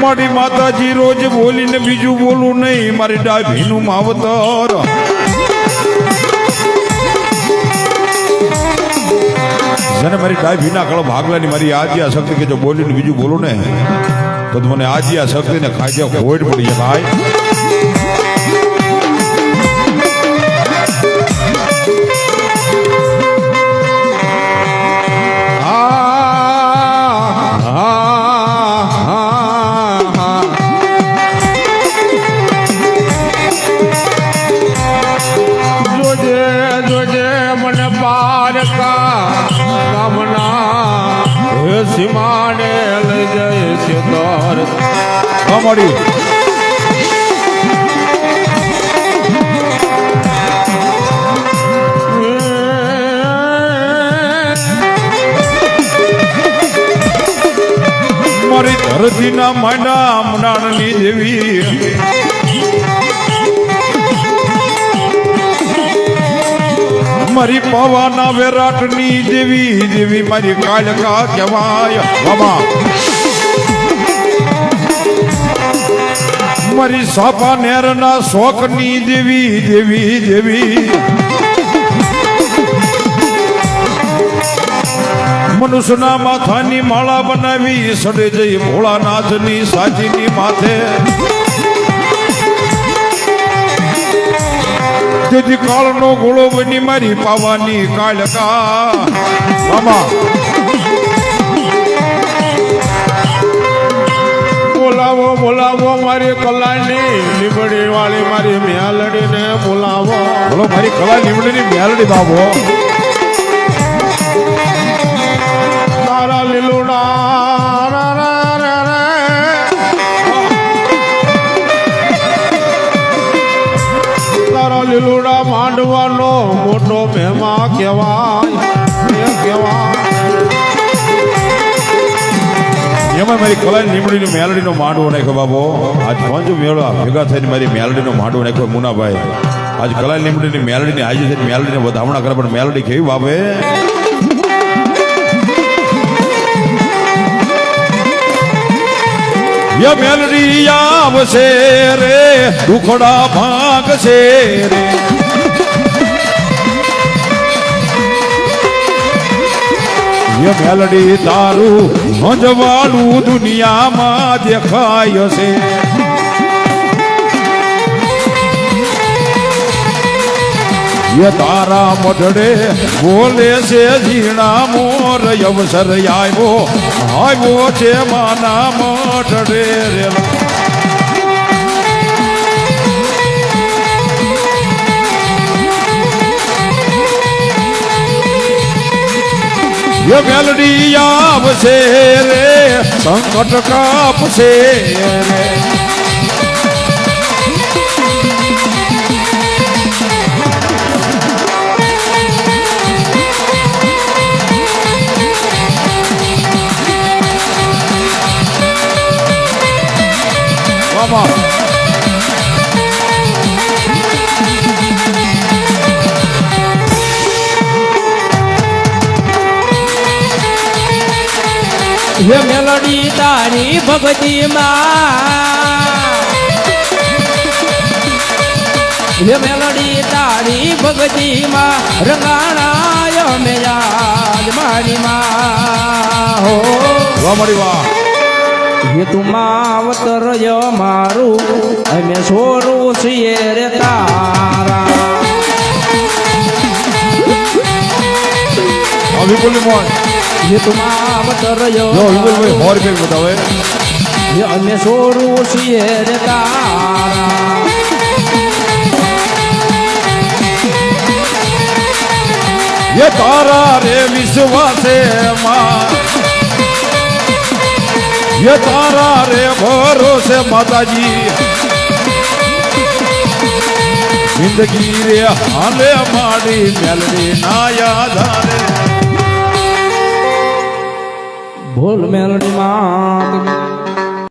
મારી માતાજી રોજ બોલીને બીજું બોલું નહીં, મારી ડાભીનું માવતર. જેને મારી ડાભીના કળ ભાગલાની મારી આજી આ શક્તિ કે જો બોલીને બીજું બોલું ને, તો મને આજી આ શક્તિને ખાઈ ખોટ પડી જાય, ભાઈ. મને પારકા ગામના સીમાડે લઈ જાય છે તર અમારી મારી ધરતીના માયના મનાણની દેવી. મારી પવાના વેરાટની દેવી જેવી મારી કાલકા કહેવાય. બાબા. મારી સાપા નેરના શોકની દેવી દેવી દેવી મનુષ્યના માથાની માળા બનાવી સડે જઈ ભોળાનાથની સાચીની માથે. તેથી કાળનો ગોળો બની મારી પાવાની કાળકા. બોલાવો બોલાવો મારી કલાની લીબડી વાળી મારી મેલડીને બોલાવો. બોલો, મારી કલા નીવડીની મ્યાલડી બાબો મોટો કહેવાય કહેવાય એમાં મારી કલાની નીમડીની મેલડીનો માંડવો નાખ્યો બાબો આજ પંચ મેળા ભેગા થઈને મારી મેલડીનો માંડવો નાખ્યો મુનાભાઈ. આજ કલા લીમડીની મેલડીની આજે થઈને મેલડીને વધામણા કરે, પણ મેલડી કેવી બાબે ય મેલડી આવશે રે, દુખડા ભાગશે રે. ય મેલડી તારું મજવાળું દુનિયામાં દેખાય છે. એ તારા મઢડે બોલે છે, ઝીણા મોર અવસર આવ્યો આવ્યો છે માના મઢડે રે ય મેલડી આવશે રે સંકટ કાપશે રે. હે મેલોડી તારી ભગતીમાં. હે મેલોડી તારી રંગાણાય મેં યાદ મારી માં હો. વાહ મારી વાહ. હે તું માવતર ય મારું અમે છોરું છીએ રે તારા. આ વિપુલની મોજ હે તું માવતર ય જો વિપુલભાઈ મારું હોર કઈ બતાવે અમે સોરું છીએ રે તારા. એ તારા રે વિશ્વાસે માં એ તારા રે ભરોસે માતાજી. જિંદગી રે હાલે માડી મેલડી ના યાદ ભૂલ મેલડી માં